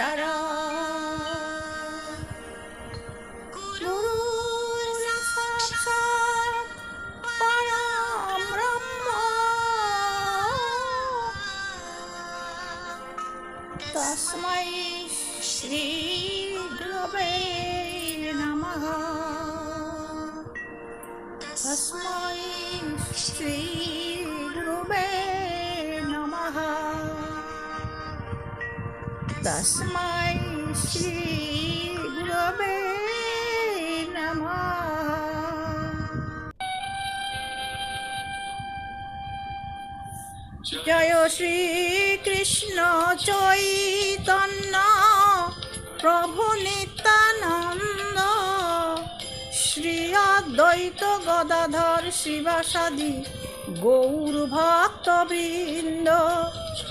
Shut up. Shri নমঃ জয় শ্রীকৃষ্ণ চৈতন্য প্রভু নিত্যানন্দ শ্রী অদ্বৈত গদাধর শিবাসাদি গৌর ভক্তবৃন্দ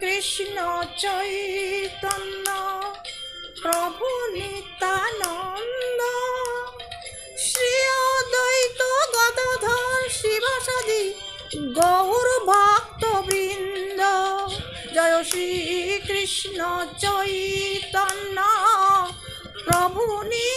শ্রী- শ্রীকৃষ্ণ চৈতন্য, প্রভু নিত্যানন্দ শ্রী অদ্বৈত গদাধর শিবাসাদি গৌর ভক্তবৃন্দ। জয় শ্রীকৃষ্ণ চৈতন্য, প্রভু নিত্যানন্দ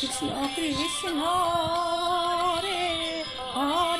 কৃষ্ণ কৃষ্ণ রে হরে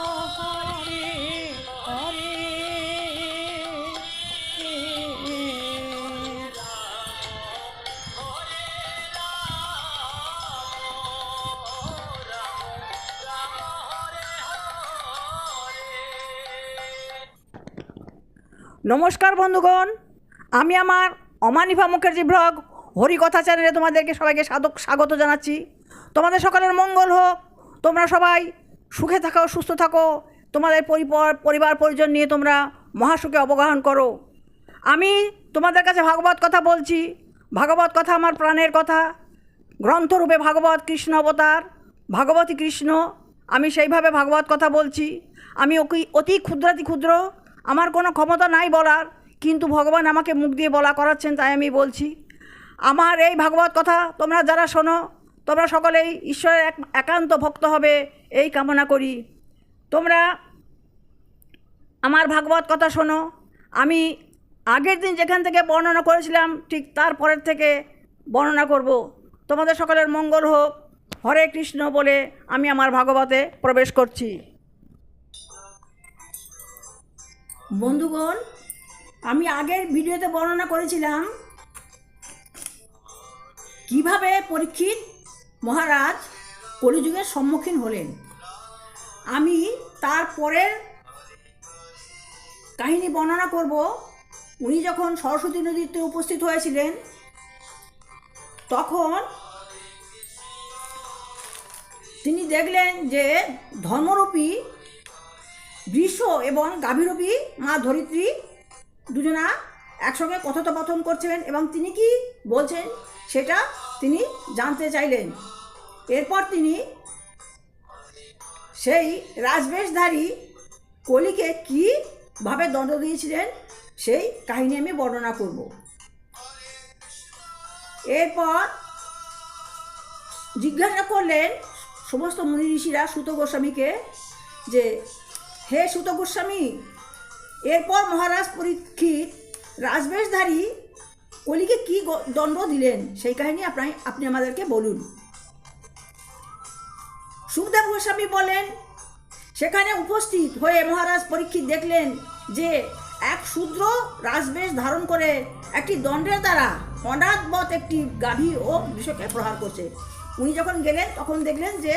নমস্কার বন্ধুগণ। আমি আমার অমানিফা মুখার্জি ব্লগ, হরিকথা চ্যানেলে তোমাদেরকে সবাইকে সাধক স্বাগত জানাচ্ছি। তোমাদের সকলের মঙ্গল হোক। তোমরা সবাই সুখে থাকো, সুস্থ থাকো। তোমাদের পরিবার, পরিজন নিয়ে তোমরা মহাসুখে অবগাহন করো। আমি তোমাদের কাছে ভাগবত কথা বলছি। ভাগবত কথা আমার প্রাণের কথা। গ্রন্থরূপে ভাগবত কৃষ্ণ অবতার। ভাগবতী কৃষ্ণ, আমি সেইভাবে ভাগবত কথা বলছি। আমি অতি ক্ষুদ্রাতি ক্ষুদ্র আমার কোনো ক্ষমতা নাই বলার, কিন্তু ভগবান আমাকে মুখ দিয়ে বলা করাচ্ছেন, তাই আমি বলছি। আমার এই ভাগবত কথা তোমরা যারা শোনো, তোমরা সকলেই ঈশ্বরের এক, একান্ত ভক্ত হবে, এই কামনা করি। তোমরা আমার ভাগবত কথা শোনো। আমি আগের দিন যেখান থেকে বর্ণনা করেছিলাম, ঠিক তারপরের থেকে বর্ণনা করব। তোমাদের সকলের মঙ্গল হোক। হরে কৃষ্ণ বলে আমি আমার ভাগবতে প্রবেশ করছি। বন্ধুগণ, আমি আগের ভিডিওতে বর্ণনা করেছিলাম কীভাবে পরীক্ষিত মহারাজ কলিযুগের সম্মুখীন হলেন। আমি তারপরের কাহিনী বর্ণনা করব। উনি যখন সরস্বতী নদীতে উপস্থিত হয়েছিলেন, তখন তিনি দেখলেন যে ধর্মরূপী বৃষ এবং গাভীরূপী মা ধরিত্রী দুজনা একসঙ্গে কথোপকথন করছিলেন এবং তিনি কি বলছেন সেটা তিনি জানতে চাইলেন। এরপর তিনি সেই রাজবেশধারী কলিকে কীভাবে দণ্ড দিয়েছিলেন সেই কাহিনী আমি বর্ণনা করব। এরপর জিজ্ঞাসা করলেন সমস্ত মুনি ঋষিরা সুত গোস্বামীকে যে হে সুত গোস্বামী এরপর মহারাজ পরীক্ষিত রাজবেশধারী কলিকে কি দণ্ড দিলেন? সেই কাহিনী আপনি আপনি আমাদেরকে বলুন। সুখদেব গোস্বামী বলেন, সেখানে উপস্থিত হয়ে মহারাজ পরীক্ষিত দেখলেন যে এক শূদ্র রাজবেশ ধারণ করে একটি দণ্ডের দ্বারা অনাথবৎ একটি গাভী ও বিষকে প্রহার করছে। উনি যখন গেলেন, তখন দেখলেন যে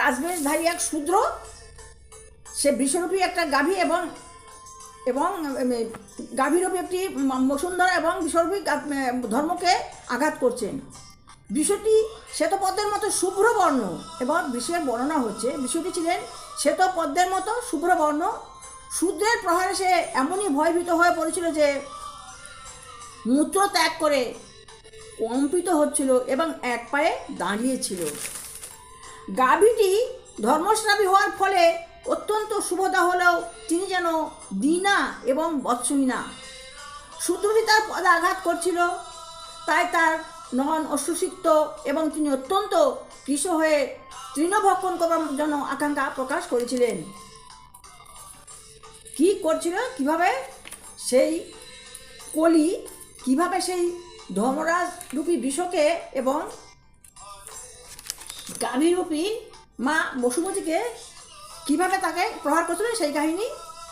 রাজবেশধারী এক শূদ্র সে বিশ্বরূপী একটা গাভী এবং এবং গাভীরূপী একটি বসুন্ধরা এবং বিশ্বরূপী ধর্মকে আঘাত করছেন। বিষয়টি শ্বেতপদ্মের মতো শুভ্র বর্ণ এবং বিষয়ের বর্ণনা হচ্ছে, বিষয়টি ছিলেন শ্বেতপদ্মের মতো শুভ্র বর্ণ শূদ্রের প্রহারে সে এমনই ভয়ভীত হয়ে পড়েছিল যে মূত্র ত্যাগ করে কম্পিত হচ্ছিল এবং এক পায়ে দাঁড়িয়েছিল। গাভীটি ধর্মস্রাবী হওয়ার ফলে অত্যন্ত শুভদা হলেও তিনি যেন দিনা এবং বৎসহীনা শূদ্রটি তার পদে আঘাত করছিল, তাই তার নন অশ্রুসিক্ত এবং তিনি অত্যন্ত কৃষ হয়ে তৃণভক্ষণ করার জন্য আকাঙ্ক্ষা প্রকাশ করেছিলেন। কি করছিল, কীভাবে? সেই কলি কীভাবে সেই ধর্মরাজ রূপী বিষকে এবং গাভীরূপী মা বসুমতীকে কীভাবে তাকে প্রহার করছিলেন সেই কাহিনী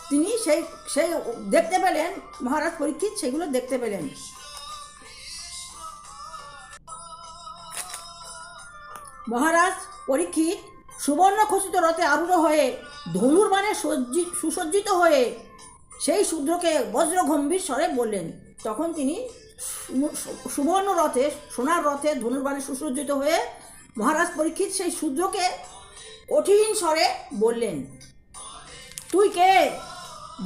তিনি সেই সেই দেখতে পেলেন, মহারাজ পরীক্ষিত সেগুলো দেখতে পেলেন। মহারাজ পরীক্ষিত সুবর্ণ খচিত রথে আরূঢ় হয়ে ধনুর সজ্জি, সুসজ্জিত হয়ে সেই শূদ্রকে বজ্র গম্ভীর স্বরে বললেন। তখন তিনি সুবর্ণ রথে, সোনার রথে ধনুর্বাণে সুসজ্জিত হয়ে মহারাজ পরীক্ষিত সেই শূদ্রকে কঠিন স্বরে বললেন, তুই কে?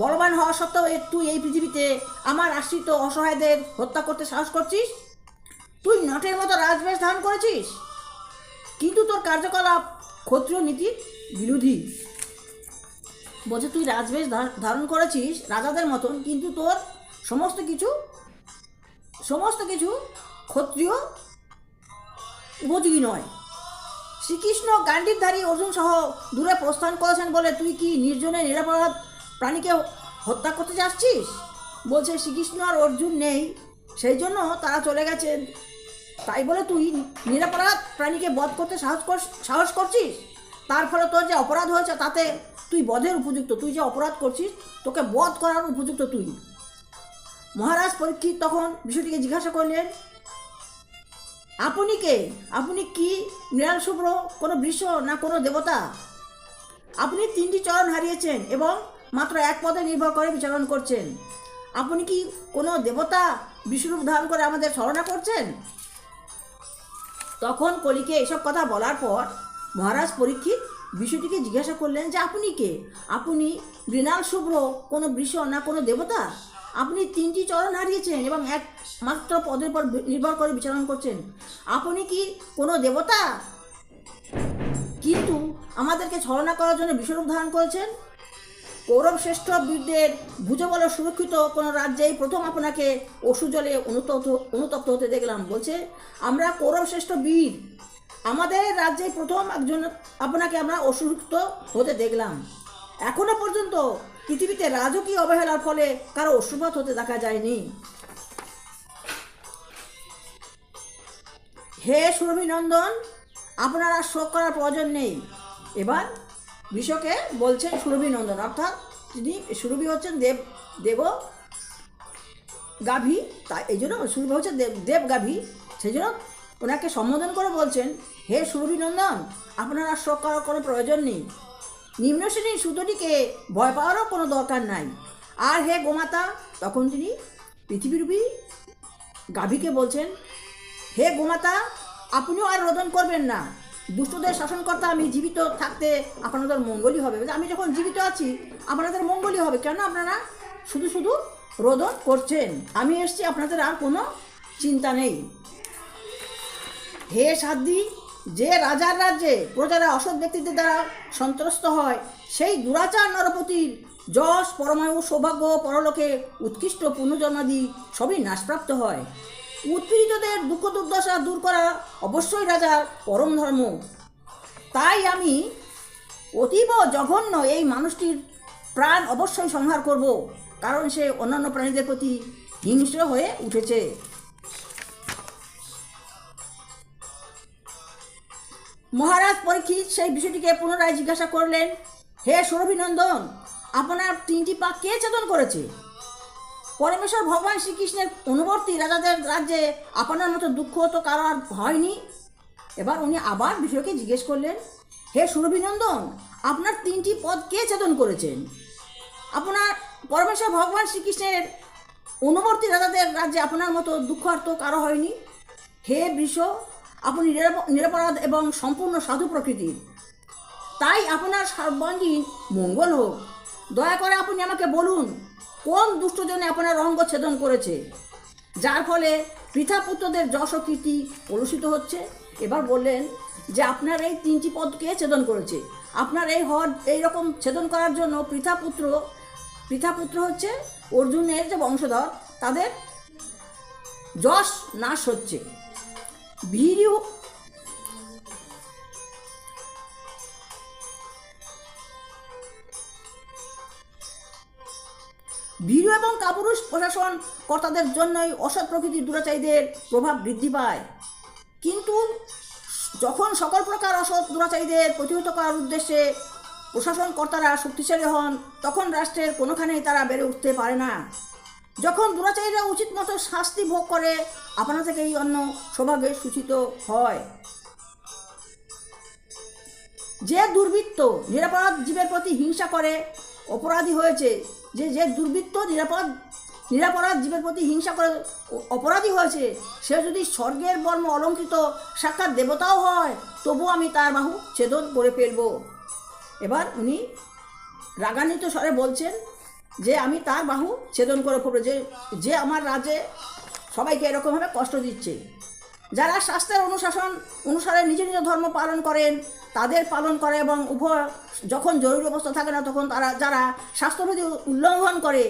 বলবান হওয়া সত্ত্বেও তুই এই পৃথিবীতে আমার আশ্রিত অসহায়দের হত্যা করতে সাহস করছিস? তুই নটের মতো রাজবেশ ধারণ করেছিস? কিন্তু তোর কার্যকলাপ ক্ষত্রিয় নীতির বিরোধী। বলছে, তুই রাজবেশ ধারণ করেছিস রাজাদের মতন, কিন্তু তোর সমস্ত কিছু সমস্ত কিছু ক্ষত্রিয় উপযোগী নয়। শ্রীকৃষ্ণ গান্ডীবধারী অর্জুন সহ দূরে প্রস্থান করেছেন বলে তুই কি নির্জনে নিরাপরাধ প্রাণীকে হত্যা করতে যাচ্ছিস? বলছে শ্রীকৃষ্ণ আর অর্জুন নেই। সেই জন্য তারা চলে গেছেন। তাই বলে তুই নিরাপরাধ প্রাণীকে বধ করতে সাহস কর, সাহস করছিস? তার ফলে তোর যে অপরাধ হয়েছে তাতে তুই বধের উপযুক্ত, তুই যে অপরাধ করছিস, তোকে বধ করার উপযুক্ত তুই। মহারাজ পরীক্ষিত তখন বিষয়টিকে জিজ্ঞাসা করলেন আপনি কে? আপনি কি মৃণাল শুভ্র? কোনো বৃষ না কোনো দেবতা? আপনি তিনটি চরণ হারিয়েছেন এবং মাত্র এক পদে নির্ভর করে বিচরণ করছেন। আপনি কি কোনো দেবতা বিশ্বরূপ ধারণ করে আমাদের ছলনা করছেন? তখন কলিকে এসব কথা বলার পর মহারাজ পরীক্ষিত বিষয়টিকে জিজ্ঞাসা করলেন যে আপনি কে? আপনি মৃণাল শুভ্র, কোনো বৃষ না কোনো দেবতা? আপনি তিনটি চরণ হারিয়েছেন এবং এক মাত্র পদের পর নির্ভর করে বিচারণ করছেন। আপনি কি কোনো দেবতা? কিন্তু আমাদেরকে ছলনা করার জন্য বিশ্বরূপ ধারণ করেছেন। কৌরব শ্রেষ্ঠ বীরদের ভুজবলে সুরক্ষিত কোনো রাজ্যেই প্রথম আপনাকে অসু জলে অনুতপ্ত অনুতপ্ত হতে দেখলাম। বলছে, আমরা কৌরব শ্রেষ্ঠ বীর। আমাদের রাজ্যে প্রথম একজন আপনাকে আমরা অসুরক্ষিত হতে দেখলাম। এখনও পর্যন্ত পৃথিবীতে রাজকীয় অবহেলার ফলে কারও অসুপাত হতে দেখা যায়নি। হে সুরভিনন্দন আপনার আর শোক করার প্রয়োজন নেই। এবার বিশ্বকে বলছেন সুরভিনন্দন অর্থাৎ তিনি সুরভি হচ্ছেন দেব দেব গাভী, তাই এই জন্য সুরভি হচ্ছে দেব দেব গাভী। সেই জন্য ওনাকে সম্বোধন করে বলছেন, হে সুরভিনন্দন আপনার আর শোক করার কোনো প্রয়োজন নেই। নিম্ন শ্রেণির সুতোটিকে ভয় পাওয়ারও কোনো দরকার নাই। আর হে গোমাতা, তখন তিনি পৃথিবীরূপী গাভীকে বলছেন, হে গোমাতা, আপনিও আর রোদন করবেন না। দুষ্টদের শাসনকর্তা আমি জীবিত থাকতে আপনাদের মঙ্গলই হবে। আমি যখন জীবিত আছি, আপনাদের মঙ্গলই হবে। কেন আপনারা শুধু শুধু রোদন করছেন? আমি এসছি, আপনাদের আর কোনো চিন্তা নেই। হে সাধ্বী যে রাজার রাজ্যে প্রজারা অসৎ ব্যক্তিদের দ্বারা সন্ত্রস্ত হয়, সেই দুরাচার নরপতির যশ, পরমায়ু, সৌভাগ্য পরলোকে উৎকৃষ্ট পুনর্জন্মাদি সবই নাশপ্রাপ্ত হয়। উৎপীড়িতদের দুঃখ দুর্দশা দূর করা অবশ্যই রাজার পরম ধর্ম। তাই আমি অতীব জঘন্য এই মানুষটির প্রাণ অবশ্যই সংহার করব, কারণ সে অন্যান্য প্রাণীদের প্রতি হিংস্র হয়ে উঠেছে। মহারাজ পরীক্ষিত সেই বিষয়টিকে পুনরায় জিজ্ঞাসা করলেন, হে সুরভিনন্দন আপনার তিনটি পা কে চেতন করেছে? পরমেশ্বর ভগবান শ্রীকৃষ্ণের অনুবর্তী রাজাদের রাজ্যে আপনার মতো দুঃখ তো কারও আর হয়নি? এবার উনি আবার বিষয়কে জিজ্ঞেস করলেন, হে সুরভিনন্দন আপনার তিনটি পদ কে চেতন করেছেন? আপনার, পরমেশ্বর ভগবান শ্রীকৃষ্ণের অনুবর্তী রাজাদের রাজ্যে আপনার মতো দুঃখ আর তো কারও হয়নি? হে বৃষ আপনি নিরাপ- নিরপরাধ এবং সম্পূর্ণ সাধু প্রকৃতির তাই আপনার সর্বাঙ্গীন মঙ্গল হোক। দয়া করে আপনি আমাকে বলুন, কোন দুষ্টজনে আপনার অঙ্গ ছেদন করেছে? যার ফলে পৃথা পুত্রদের যশ ও কীর্তি কলুষিত হচ্ছে। এবার বললেন যে আপনার এই তিনটি পদকে ছেদন করেছে? আপনার এই হদ এইরকম ছেদন করার জন্য পৃথা পুত্র পৃথা পুত্র হচ্ছে অর্জুনের যে বংশধর, তাদের যশ নাশ হচ্ছে। ভীরু ভীরু এবং কাপুরুষ প্রশাসন কর্তাদের জন্যই অসৎ প্রকৃতির দুরাচারীদের প্রভাব বৃদ্ধি পায়। কিন্তু যখন সকল প্রকার অসৎ দুরাচারীদের প্রতিহত করার উদ্দেশ্যে প্রশাসন কর্তারা শক্তিশালী হন, তখন রাষ্ট্রের কোনোখানেই তারা বেড়ে উঠতে পারে না। যখন দুরাচারীরা উচিত মতো শাস্তি ভোগ করে আপনা থেকেই অন্য সৌভাগ্যে সূচিত হয়। যে দুর্বৃত্ত নিরাপরাধ জীবের প্রতি হিংসা করে, অপরাধী হয়েছে, যে যে দুর্বৃত্ত নিরাপদ নিরাপরাধ জীবের প্রতি হিংসা করে অপরাধী হয়েছে, সে যদি স্বর্গের বর্ম অলঙ্কৃত সাক্ষাৎ দেবতাও হয় তবু আমি তার বাহু ছেদন করে ফেলব। এবার উনি রাগান্বিত স্বরে বলছেন যে আমি তার বাহু ছেদন করে ফেলব, যে যে আমার রাজ্যে সবাইকে এরকমভাবে কষ্ট দিচ্ছে। যারা শাস্ত্রের অনুশাসন অনুসারে নিজ নিজ ধর্ম পালন করেন, তাদের পালন করে এবং উভয় যখন জরুরি অবস্থা থাকে না, তখন তারা, যারা স্বাস্থ্যবিধি উল্লঙ্ঘন করে,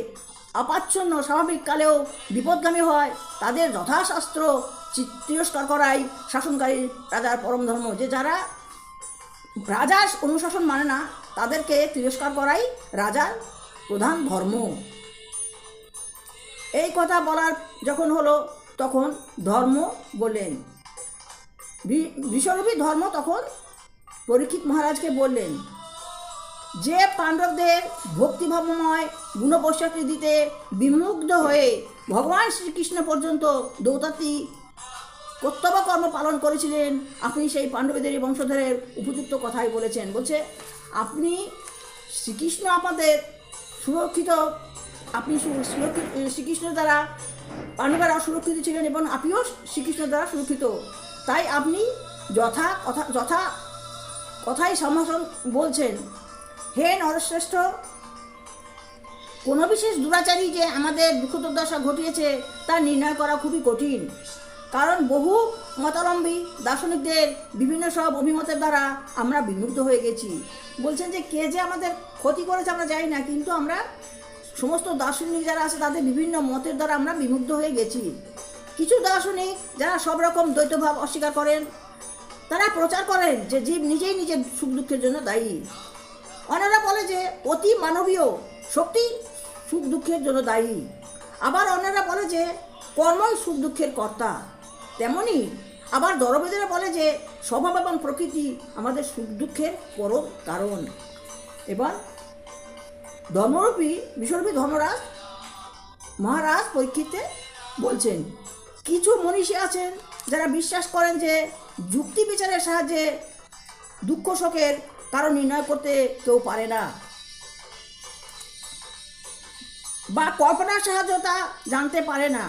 অপাচ্ছন্ন স্বাভাবিক কালেও বিপদগামী হয়, তাদের যথাশাস্ত্র তিরস্কার করাই শাসনকারী রাজার পরম ধর্ম। যে যারা রাজার অনুশাসন মানে না, তাদেরকে তিরস্কার করাই রাজার প্রধান ধর্ম। এই কথা বলার যখন হলো, তখন ধর্ম বললেন। বিশ্বরূপী ধর্ম তখন পরীক্ষিত মহারাজকে বললেন, যে পাণ্ডবদের ভক্তিভাবময় গুণবৈশাখী দিতে বিমুগ্ধ হয়ে ভগবান শ্রীকৃষ্ণ পর্যন্ত দৌতাতি কর্তব্য কর্ম পালন করেছিলেন, আপনি সেই পাণ্ডবদের বংশধরের উপযুক্ত কথাই বলেছেন। বলছে, আপনি শ্রীকৃষ্ণ আপনাদের সুরক্ষিত, আপনি সুরক্ষিত শ্রীকৃষ্ণ দ্বারা পাণ্ডবেরা সুরক্ষিত ছিলেন এবং আপনিও শ্রীকৃষ্ণ দ্বারা সুরক্ষিত। তাই আপনি যথা কথা, যথা কথাই সম্ভাষণ বলছেন, হে নরশ্রেষ্ঠ, কোনো বিশেষ দুরাচারী যে আমাদের দুঃখ দুর্দশা ঘটিয়েছে তা নির্ণয় করা খুবই কঠিন। কারণ বহু মতাবলম্বী দার্শনিকদের বিভিন্ন সব অভিমতের দ্বারা আমরা বিমুগ্ধ হয়ে গেছি। বলছেন যে কে যে আমাদের ক্ষতি করেছে আমরা জানি না, কিন্তু আমরা সমস্ত দার্শনিক যারা আছে তাদের বিভিন্ন মতের দ্বারা আমরা বিমুগ্ধ হয়ে গেছি। কিছু দার্শনিক যারা সব রকম দ্বৈতভাব অস্বীকার করেন, তারা প্রচার করেন যে জীব নিজেই নিজের সুখ দুঃখের জন্য দায়ী। অন্যরা বলে যে অতি মানবীয় শক্তি সুখ দুঃখের জন্য দায়ী। আবার অন্যরা বলে যে কর্মই সুখ দুঃখের কর্তা। তেমনি আবার দরবেদেরা বলে যে স্বভাব এবং প্রকৃতি আমাদের সুখ দুঃখের পরম কারণ। এবার ধর্মরূপী বিশ্বরূপী ধর্মরাজ মহারাজ পরীক্ষিতে বলছেন, কিছু মনীষী আছেন যারা বিশ্বাস করেন যে যুক্তি বিচারের সাহায্যে দুঃখ শোকের কারণ নির্ণয় করতে কেউ পারে না। বা কল্পনার সাহায্য জানতে পারে না,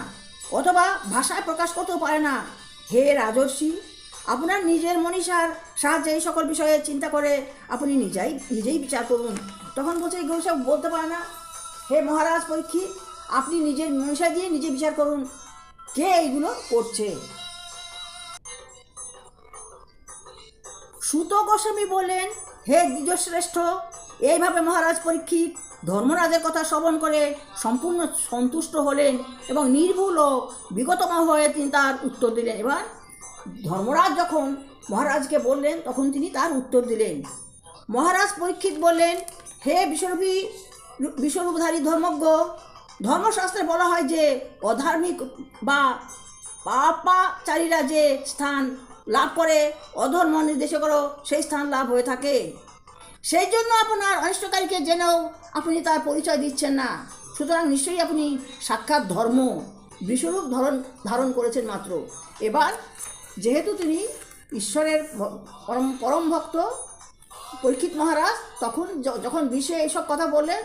অথবা ভাষায় প্রকাশ করতেও পারে না। হে রাজর্ষি আপনার নিজের মনীষার সাহায্যে এই সকল বিষয়ে চিন্তা করে আপনি নিজেই নিজেই বিচার করুন। তখন বলছে এগুলো সব বলতে পারে না। হে মহারাজ পরীক্ষিত আপনি নিজের মনীষা দিয়ে নিজে বিচার করুন। কে এইগুলো করছে? সুত গোস্বামী বললেন, হে দ্বিজশ্রেষ্ঠ, এইভাবে মহারাজ পরীক্ষিত ধর্মরাজের কথা শ্রবণ করে সম্পূর্ণ সন্তুষ্ট হলেন এবং নির্ভুল ও বিগতম হয়ে তিনি তার উত্তর দিলেন। এবার ধর্মরাজ যখন মহারাজকে বললেন, তখন তিনি তার উত্তর দিলেন। মহারাজ পরীক্ষিত বললেন, হে বিশ্বরূপী, বিশ্বরূপধারী ধর্মজ্ঞ, ধর্মশাস্ত্রে বলা হয় যে, অধার্মিক বা পাপাচারীরা যে স্থান লাভ করে, অধর্ম নির্দেশে করো, সেই স্থান লাভ হয়ে থাকে। সেই জন্য আপনার অনিষ্টকারীকে জেনেও আপনি তার পরিচয় দিচ্ছেন না। সুতরাং নিশ্চয়ই আপনি সাক্ষাৎ ধর্ম, বিশ্বরূপ ধরন ধারণ করেছেন মাত্র। এবার যেহেতু তিনি ঈশ্বরের পরম পরম ভক্ত, পরীক্ষিত মহারাজ, তখন যখন বিশ্বে এইসব কথা বললেন,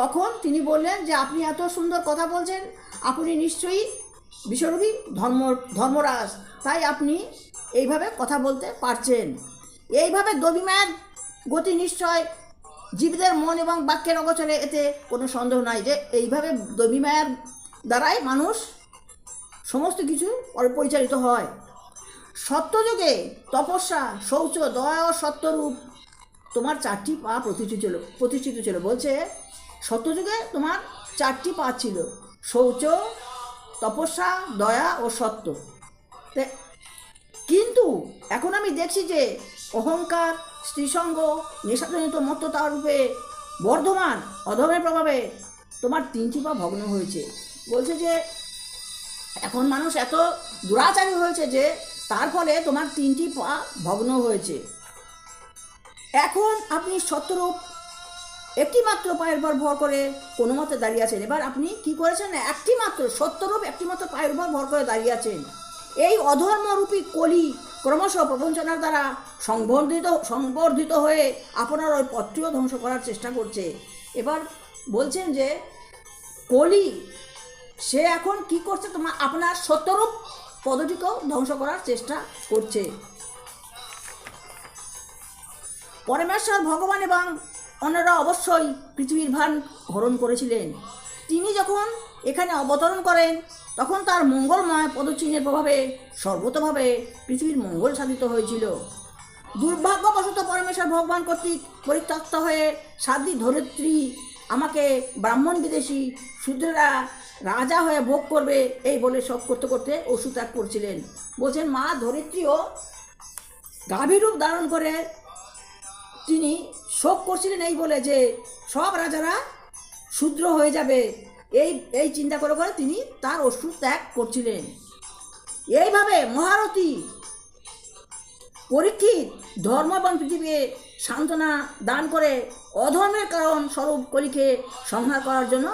তখন তিনি বললেন যে, আপনি এত সুন্দর কথা বলছেন, আপনি নিশ্চয়ই বিশ্বরূপী ধর্ম, ধর্মরাজ। তাই আপনি এইভাবে কথা বলতে পারছেন। এইভাবে দবিমায়ের গতি নিশ্চয় জীবদের মন এবং বাক্যের অগোচরে এতে কোনো সন্দেহ নাই যে, এইভাবে দবিমায়ের দ্বারাই মানুষ সমস্ত কিছু পরিচালিত হয়। সত্যযুগে তপস্যা, শৌচ, দয়া ও সত্যরূপ তোমার চারটি পা প্রতিষ্ঠিত ছিল প্রতিষ্ঠিত ছিল। বলছে, সত্যযুগে তোমার চারটি পা ছিল, শৌচ, তপস্যা, দয়া ও সত্য। কিন্তু এখন আমি দেখছি যে অহংকার, স্ত্রীসঙ্গ, নেশাজনিত মত্ততা রূপে বর্ধমান অধমের প্রভাবে তোমার তিনটি পা ভগ্ন হয়েছে। বলছে যে, এখন মানুষ এত দুরাচারী হয়েছে যে তার ফলে তোমার তিনটি পা ভগ্ন হয়েছে। এখন আপনি সত্যরূপ একটি মাত্র পায়ের উপর ভর করে কোনো মতে দাঁড়িয়ে আছেন। এবার আপনি কি করেছেন? একটি মাত্র সত্যরূপ একটি মাত্র পায়ের উপর ভর করে দাঁড়িয়ে আছেন। এই অধর্মরূপী কলি ক্রমশ প্রবঞ্চনার দ্বারা সংবর্ধিত সংবর্ধিত হয়ে আপনার ওই পথটিও ধ্বংস করার চেষ্টা করছে। এবার বলছেন যে, কলি, সে এখন কি করছে? তোমার, আপনার সত্যরূপ পদটিকেও ধ্বংস করার চেষ্টা করছে। পরমেশ্বর ভগবান এবং অন্যরা অবশ্যই পৃথিবীর ভান হরণ করেছিলেন। তিনি যখন এখানে অবতরণ করেন, তখন তার মঙ্গলময় পদচিহ্নের প্রভাবে সর্বতভাবে পৃথিবীর মঙ্গল সাধিত হয়েছিল। দুর্ভাগ্যবশত পরমেশ্বর ভগবান কর্তৃক পরিত্যক্ত হয়ে সাধ্বী ধরিত্রী আমাকে ব্রাহ্মণ বিদেশি শূদ্রেরা রাজা হয়ে ভোগ করবে, এই বলে শোক করতে করতে ওষুধ ত্যাগ করছিলেন। বলছেন, মা ধরিত্রীও গাভীরূপ ধারণ করে। তিনি শোক করছিলেন এই বলে যে, সব রাজারা শূদ্র হয়ে যাবে। এই এই চিন্তা করে করে তিনি তার ওষুধ ত্যাগ করছিলেন। এইভাবে মহারথী পরীক্ষিত ধর্ম এবং পৃথিবীকে সান্ত্বনা দান করে অধর্মের কারণ স্বরূপ কলিকে সংহার করার জন্য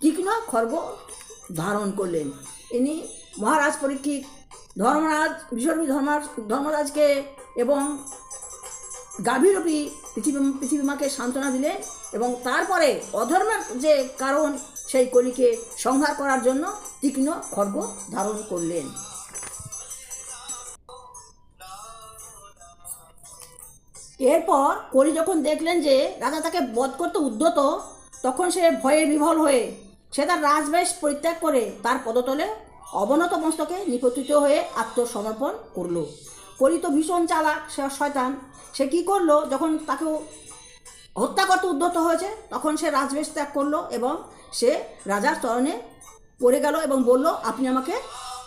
তীক্ষ্ণ খর্গ ধারণ করলেন। ইনি মহারাজ পরীক্ষিত ধর্মরাজ, বিশ্বরূপী ধর্ম ধর্মরাজকে এবং গাভীরূপী পৃথিবী পৃথিবী মাকে সান্ত্বনা দিলেন এবং তারপরে অধর্মের যে কারণ, সেই কলিকে সংহার করার জন্য তীক্ষ্ণ খর্গ ধারণ করলেন। এরপর কলি যখন দেখলেন যে রাজা তাকে বধ করতে উদ্যত, তখন সে ভয়ে বিভল হয়ে সে তার রাজবেশ পরিত্যাগ করে তার পদতলে অবনত মস্তকে নিপতিত হয়ে আত্মসমর্পণ করল। কলি তো ভীষণ চালাক সে শয়তান। সে কি করল? যখন তাকে হত্যা করতে উদ্যত হয়েছে, তখন সে রাজবেশ ত্যাগ করল এবং সে রাজার চরণে পড়ে গেল এবং বলল, আপনি আমাকে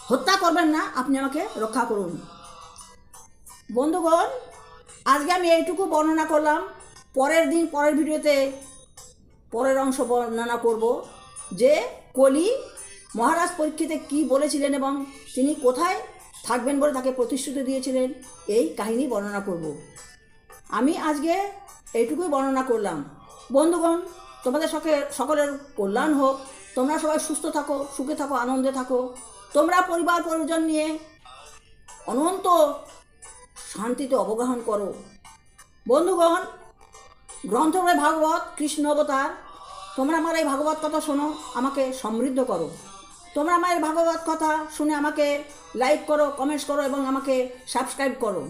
হত্যা করবেন না, আপনি আমাকে রক্ষা করুন। বন্ধুগণ, আজকে আমি এইটুকু বর্ণনা করলাম। পরের দিন, পরের ভিডিওতে পরের অংশ বর্ণনা করব। যে কলি মহারাজ পরীক্ষিতে কি বলেছিলেন এবং তিনি কোথায় থাকবেন বলে তাকে প্রতিশ্রুতি দিয়েছিলেন, এই কাহিনী বর্ণনা করব। আমি আজকে এইটুকুই বর্ণনা করলাম। বন্ধুগণ, তোমাদের সকলে, সকলের কল্যাণ হোক। তোমরা সবাই সুস্থ থাকো, সুখে থাকো, আনন্দে থাকো। তোমরা পরিবার, পরিজন নিয়ে অনন্ত শান্তিতে অবগাহন করো। বন্ধুগণ, গ্রন্থময় ভাগবত কৃষ্ণ অবতার তোমরা আমার এই ভাগবত কথা শোনো, আমাকে সমৃদ্ধ করো। তোমরা আমার এই ভাগবত কথা শুনে আমাকে লাইক করো কমেন্টস করো এবং আমাকে সাবস্ক্রাইব করো।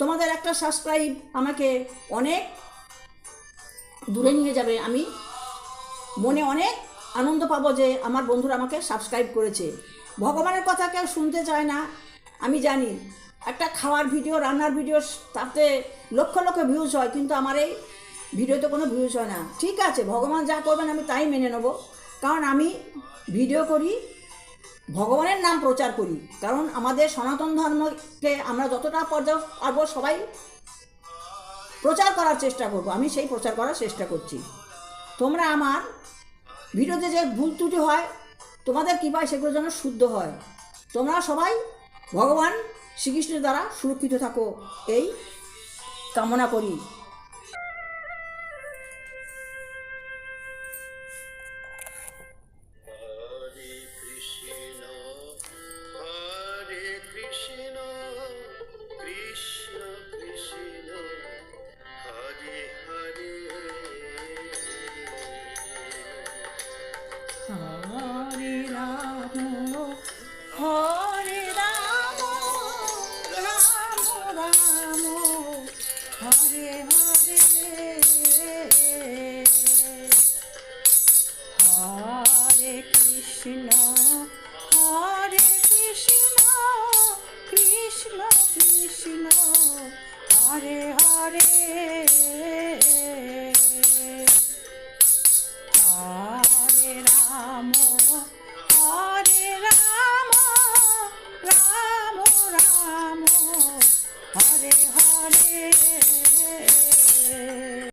তোমাদের একটা সাবস্ক্রাইব আমাকে অনেক দূরে নিয়ে যাবে। আমি মনে অনেক আনন্দ পাবো যে আমার বন্ধুরা আমাকে সাবস্ক্রাইব করেছে। ভগবানের কথা কেউ শুনতে চায় না, আমি জানি। একটা খাওয়ার ভিডিও রান্নার ভিডিও তাতে লক্ষ লক্ষ ভিউজ হয়, কিন্তু আমার এই ভিডিওতে কোনো ভিউজ হয় না। ঠিক আছে, ভগবান যা করবেন আমি তাই মেনে নেব। কারণ আমি ভিডিও করি, ভগবানের নাম প্রচার করি। কারণ আমাদের সনাতন ধর্মকে আমরা যতটা পর্যায়ে পারব সবাই প্রচার করার চেষ্টা করব। আমি সেই প্রচার করার চেষ্টা করছি। তোমরা আমার ভিডিওতে যে ভুল ত্রুটি হয়, তোমাদের কৃপায় সেগুলো যেন শুদ্ধ হয়। তোমরা সবাই ভগবান শ্রীকৃষ্ণের দ্বারা সুরক্ষিত থাকো, এই কামনা করি।